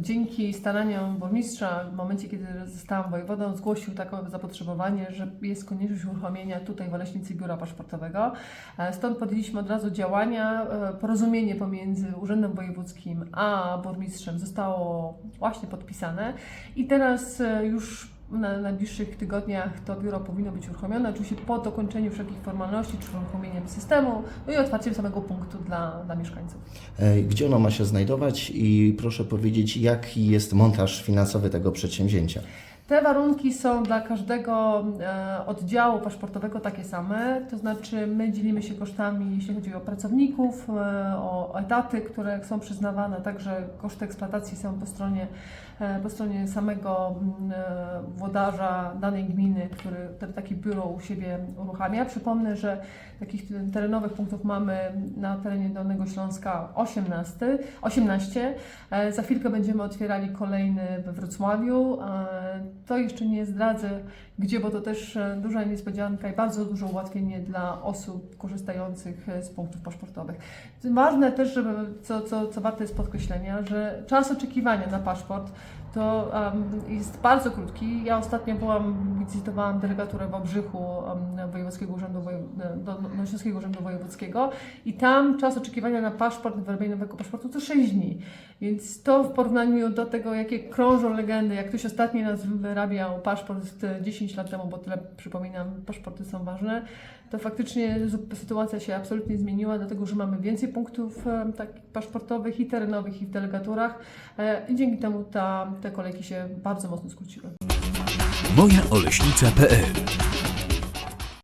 Dzięki staraniom burmistrza, w momencie kiedy zostałam wojewodą, zgłosił takie zapotrzebowanie, że jest konieczność uruchomienia tutaj w Oleśnicy biura paszportowego. E, Stąd podjęliśmy od razu działania. E, Porozumienie pomiędzy Urzędem Wojewódzkim a burmistrzem zostało właśnie podpisane i teraz e, już na najbliższych tygodniach to biuro powinno być uruchomione, oczywiście po dokończeniu wszelkich formalności, czy uruchomieniem systemu, no i otwarciem samego punktu dla, dla mieszkańców. Gdzie ono ma się znajdować i proszę powiedzieć, jaki jest montaż finansowy tego przedsięwzięcia? Te warunki są dla każdego e, oddziału paszportowego takie same, to znaczy my dzielimy się kosztami, jeśli chodzi o pracowników, e, o etaty, które są przyznawane, także koszty eksploatacji są po stronie, e, po stronie samego mm, włodarza danej gminy, który takie biuro u siebie uruchamia. Przypomnę, że takich terenowych punktów mamy na terenie Dolnego Śląska 18, 18. E, Za chwilkę będziemy otwierali kolejny we Wrocławiu. E, To jeszcze nie zdradzę gdzie, bo to też e, duża niespodzianka i bardzo duże ułatwienie dla osób korzystających e, z punktów paszportowych. Ważne też, żeby, co, co, co warte jest podkreślenia, że czas oczekiwania na paszport to em, jest bardzo krótki. Ja ostatnio byłam, wizytowałam delegaturę w Obrzychu um, Wojewódzkiego Urzędu, Wojew- do, do Śląskiego Urzędu Wojewódzkiego i tam czas oczekiwania na paszport, wyrobienie nowego paszportu to 6 dni. Więc to w porównaniu do tego, jakie krążą legendy, jak ktoś ostatni nas wyrabiał paszport e, 10 lat temu, bo tyle przypominam, paszporty są ważne, to faktycznie sytuacja się absolutnie zmieniła, dlatego że mamy więcej punktów e, takich paszportowych i terenowych, i w delegaturach e, i dzięki temu ta, te kolejki się bardzo mocno skróciły. mojaoleśnica.pl